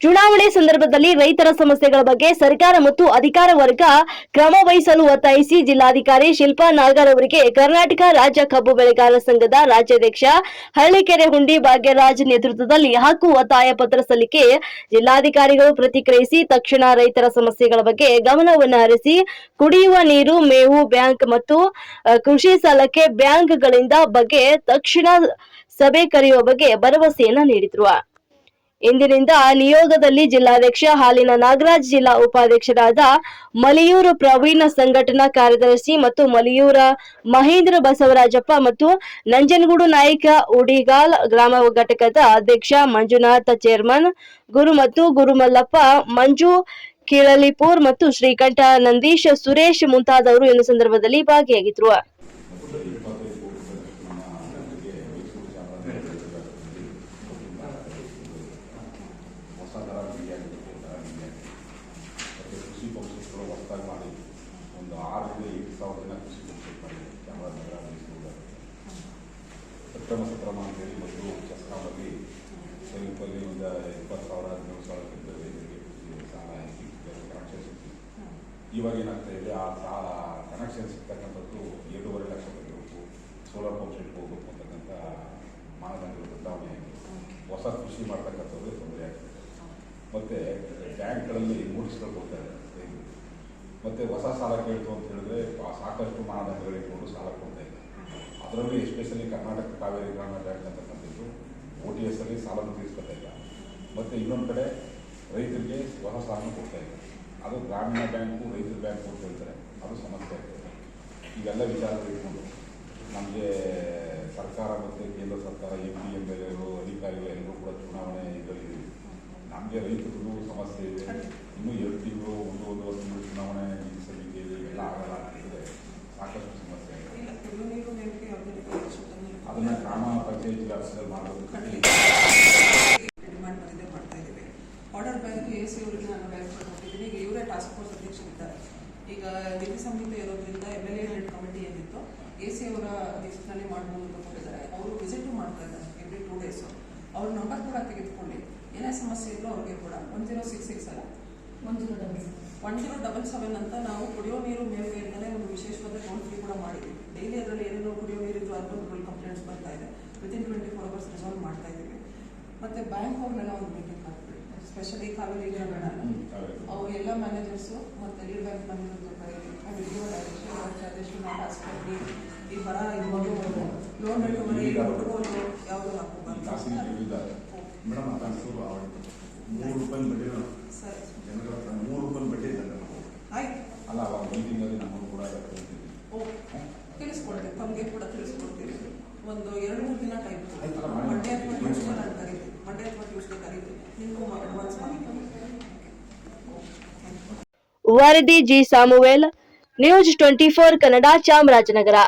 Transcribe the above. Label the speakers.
Speaker 1: ಚುನಾವಣೆ ಸಂದರ್ಭದಲ್ಲಿ ರೈತರ ಸಮಸ್ಯೆಗಳ ಬಗ್ಗೆ ಸರ್ಕಾರ ಮತ್ತು ಅಧಿಕಾರ ವರ್ಗ ಕ್ರಮ ವಹಿಸಲು ಒತ್ತಾಯಿಸಿ ಜಿಲ್ಲಾಧಿಕಾರಿ ಶಿಲ್ಪಾ ನಾಗರ್ ಅವರಿಗೆ ಕರ್ನಾಟಕ ರಾಜ್ಯ ಕಬ್ಬು ಬೆಳೆಗಾರರ ಸಂಘದ ರಾಜ್ಯಾಧ್ಯಕ್ಷ ಹಳ್ಳಿಕೆರೆ ಹುಂಡಿ ಭಾಗ್ಯರಾಜ್ ನೇತೃತ್ವದಲ್ಲಿ ಹಕ್ಕು ಒತ್ತಾಯ ಪತ್ರ ಸಲ್ಲಿಕೆ ಜಿಲ್ಲಾಧಿಕಾರಿಗಳು ಪ್ರತಿಕ್ರಿಯಿಸಿ ತಕ್ಷಣ ರೈತರ ಸಮಸ್ಯೆಗಳ ಬಗ್ಗೆ ಗಮನವನ್ನು ಹರಿಸಿ ಕುಡಿಯುವ ನೀರು, ಮೇವು, ಬ್ಯಾಂಕ್ ಮತ್ತು ಕೃಷಿ ಸಾಲಕ್ಕೆ ಬ್ಯಾಂಕ್ಗಳಿಂದ ಬಗ್ಗೆ ತಕ್ಷಣ ಸಭೆ ಕರೆಯುವ ಬಗ್ಗೆ ಭರವಸೆಯನ್ನ ನೀಡಿದ್ರು. ಇಂದಿನಿಂದ ನಿಯೋಗದಲ್ಲಿ ಜಿಲ್ಲಾಧ್ಯಕ್ಷ ಹಾಲಿನ ನಾಗರಾಜ್ ಜಿಲ್ಲಾ ಉಪಾಧ್ಯಕ್ಷರಾದ ಮಲಿಯೂರು ಪ್ರವೀಣ ಸಂಘಟನಾ ಕಾರ್ಯದರ್ಶಿ ಮತ್ತು ಮಲಿಯೂರ ಮಹೇಂದ್ರ ಬಸವರಾಜಪ್ಪ ಮತ್ತು ನಂಜನಗೂಡು ನಾಯಕ ಉಡಿಗಾಲ್ ಗ್ರಾಮ ಘಟಕದ ಅಧ್ಯಕ್ಷ ಮಂಜುನಾಥ ಚೇರ್ಮನ್, ಗುರು ಮತ್ತು ಗುರುಮಲ್ಲಪ್ಪ, ಮಂಜು ಕೀಳಲಿಪುರ್ ಮತ್ತು ಶ್ರೀಕಂಠ ನಂದೀಶ್, ಸುರೇಶ್ ಮುಂತಾದವರು ಈ ಸಂದರ್ಭದಲ್ಲಿ ಭಾಗಿಯಾಗಿದ್ರು.
Speaker 2: ಹೊಸದಾಗಿ ಮಾಡಿ ಒಂದು ಆರರಿಂದ ಏಳು ಸಾವಿರ ಜನ ಕೃಷಿ ಕೊಡ್ತೀವಿ ಮಾಡಿದೆ ಚಾಮರಾಜನಗರ ಮೈಸೂರು. ಸಕ್ರಮ ಸಕ್ರಮ ಅಂತೇಳಿ ಮತ್ತು ಚಸ್ರಾಮಲ್ಲಿ ಸಮೀಪದಲ್ಲಿ ಒಂದು ಇಪ್ಪತ್ತು ಸಾವಿರ ಹದಿನೇಳು ಸಾವಿರಕ್ಕಿಂತ ರೈತರಿಗೆ ಸಾಲ ಕನೆಕ್ಷನ್ ಸಿಗ್ತಿದೆ ಇವಾಗ ಏನಾಗ್ತಾ ಇದೆ, ಆ ಸಾಲ ಕನೆಕ್ಷನ್ ಸಿಗ್ತಕ್ಕಂಥದ್ದು ಎರಡೂವರೆ ಲಕ್ಷ ಬರಬೇಕು ಸೋಲಾರ್ ಪಂಪ್ ಸೆಟ್ಗೆ ಹೋಗ್ಬೇಕು ಅಂತಕ್ಕಂಥ ಮಾನದಂಡಗಳು ಬದಲಾವಣೆ ಆಗಿದೆ. ಹೊಸ ಕೃಷಿ ಮಾಡ್ತಕ್ಕಂಥದ್ದು ತೊಂದರೆ ಆಗ್ತದೆ ಮತ್ತು ಬ್ಯಾಂಕ್ಗಳಲ್ಲಿ ಮೂಡಿಸ್ಕೊಂಡು ಹೋಗ್ತಾರೆ ಮತ್ತು ಹೊಸ ಸಾಲ ಕೇಳ್ತು ಅಂತ ಹೇಳಿದ್ರೆ ಸಾಕಷ್ಟು ಮಾನದಂಡಗಳು ಇಟ್ಕೊಂಡು ಸಾಲ ಕೊಡ್ತಾ ಇದೆ ಅದರಲ್ಲೂ ಎಸ್ಪೆಷಲಿ ಕರ್ನಾಟಕ ಕಾವೇರಿ ಗ್ರಾಮೀಣ ಬ್ಯಾಂಕ್ ಅಂತಕ್ಕಂಥದ್ದು ಓ ಟಿ ಎಸ್ ಅಲ್ಲಿ ಸಾಲವನ್ನು ತೀರಿಸ್ಕೊತಾ ಇಲ್ಲ. ಮತ್ತು ಇನ್ನೊಂದು ಕಡೆ ರೈತರಿಗೆ ಹೊಸ ಸಾಲ ಕೊಡ್ತಾ ಇದೆ ಅದು ಗ್ರಾಮೀಣ ಬ್ಯಾಂಕು, ರೈತರ ಬ್ಯಾಂಕು ಅಂತ ಹೇಳ್ತಾರೆ. ಅದು ಸಮಸ್ಯೆ ಆಗ್ತದೆ. ಈಗೆಲ್ಲ ವಿಚಾರಗಳು ಇಟ್ಕೊಂಡು ನಮಗೆ ಸರ್ಕಾರ ಮತ್ತು ಕೇಂದ್ರ ಸರ್ಕಾರ ಎಂ ಪಿ ಎಂ ಎಲ್ ಎಗಳು ಅಧಿಕಾರಿಗಳು ಎಲ್ಲರೂ ಕೂಡ ಚುನಾವಣೆ ಇದರಲ್ಲಿ ನಮಗೆ ರೈತರದ್ದು ಸಮಸ್ಯೆ ಇದೆ ಇನ್ನೂ ಎರಡು ತಿಂಗಳು ಒಂದು ಒಂದೂವರೆ ತಿಂಗಳು ಚುನಾವಣೆ ನೀತಿ ಇದೆ ಇವೆಲ್ಲ ಆಗಲ್ಲ ಅಂತಂದರೆ ಸಾಕಷ್ಟು ಸಮಸ್ಯೆ. ಅದನ್ನು ಗ್ರಾಮ ಪಂಚಾಯತ್ ವ್ಯಾಪ್ತಿಯಲ್ಲಿ ಮಾಡಬೇಕು
Speaker 3: ಡಿಮಾಂಡ್ ಬಂದಿದೆ ಮಾಡ್ತಾ ಇದ್ದೀವಿ ಆರ್ಡರ್ ಬ್ಯಾಂಕ್ ಎ ಸಿ ಅವರಿಗೆ ನಾನು ಬ್ಯಾಂಕ್ ಕೊಟ್ಟಿದ್ದೀನಿ ಈಗ ಇವರೇ ಟಾಸ್ಕ್ ಫೋರ್ಸ್ ಅಧ್ಯಕ್ಷರಿದ್ದಾರೆ ಈಗ ನೀತಿ ಸಂಹಿತೆ ಇರೋದ್ರಿಂದ ಎಂ ಎಲ್ ಎ ಕಮಿಟಿ ಏನಿತ್ತು ಎ ಸಿ ಅವರ ಅಧ್ಯಕ್ಷತೆಯಲ್ಲಿ ಮಾಡಬಹುದು ಅಂತ ಕೊಟ್ಟಿದ್ದಾರೆ ಅವರು ವಿಸಿಟ್ ಮಾಡ್ತಾ ಇದ್ದಾರೆ ಎವ್ರಿ ಟೂ ಡೇಸು ಅವ್ರ ನಂಬರ್ ಕೂಡ ತೆಗೆದುಕೊಳ್ಳಿ. ಏನೇ ಸಮಸ್ಯೆ ಇದ್ರೂ ಅವ್ರಿಗೆ ಕೂಡ. ಒನ್ ಜೀರೋ ಸಿಕ್ಸ್ ಸಿಕ್ಸ್ ಅಲ್ಲ. One zero double one zero double seven ಅಂತ ನಾವು ಕುಡಿಯೋ ನೀರು ಮೇಲ್ಗೆ ಅಂತಲೇ ಒಂದು ವಿಶೇಷವಾದ ಟೋಲ್ ಫ್ರೀ ಕೂಡ ಮಾಡಿದ್ವಿ. ಡೈಲಿ ಅದರಲ್ಲಿ ಏನೇನೋ ಕುಡಿಯೋ ನೀರಿದ್ದು ಅರ್ಬನ್ ಫುಲ್ ಕಂಪ್ಲೇಂಟ್ಸ್ ಬರ್ತಾ ಇದೆ. Within twenty four hours resolve ಮಾಡ್ತಾ ಇದ್ದೀವಿ. ಮತ್ತೆ ಬ್ಯಾಂಕ್ ಅವ್ರನ್ನೆಲ್ಲ ಒಂದು ಮೀಟಿಂಗ್ ಹಾಕ್ತೀವಿ ಸ್ಪೆಷಲಿ ಕಾವೇರಿ ಬೇಡ ಅವ್ರ ಎಲ್ಲ ಮ್ಯಾನೇಜರ್ಸು ಮತ್ತೆ ಲೀಡ್ ಬ್ಯಾಂಕ್ ಮ್ಯಾನೇಜರ್ ಜೊತೆ ಈ ಬರ ಇದು
Speaker 4: ಮೇಡಮ್ ಅದನ್ನು ಮೂರು ರೂಪಾಯಿ ಬಡ್ಡಿ ಜನಗಳ ಮೂರು ರೂಪಾಯಿ ಬಡ್ಡಿ
Speaker 3: ಇದೆ
Speaker 2: ಅಲ್ಲ ಅವಾಗ ಮೀಟಿಂಗಲ್ಲಿ ನಮ್ಮನ್ನು ಕೂಡ
Speaker 3: ತಿಳಿಸ್ಕೊಡ್ತೀವಿ ತಮಗೆ ಕೂಡ ತಿಳಿಸ್ಕೊಡ್ತೀವಿ ಒಂದು ಎರಡು ಮೂರು ದಿನ ಟೈಮ್
Speaker 2: ಮಂಡ್ಯ ಮಾಡಿ.
Speaker 3: ಮಂಡೇ ಅಥವಾ ಟ್ಯೂಸ್ಡೇ ನಾನು ಕರೀತೀನಿ ಮಂಡೇ ಅಥವಾ ಟ್ಯೂಸ್ಡೇ ಕರೀತೀನಿ ನಿಮಗೂ ಅಡ್ವಾನ್ಸ್ ಮಾಡಿ
Speaker 1: ವರದಿ G Samuel, news twenty four Kannada Chamarajanagar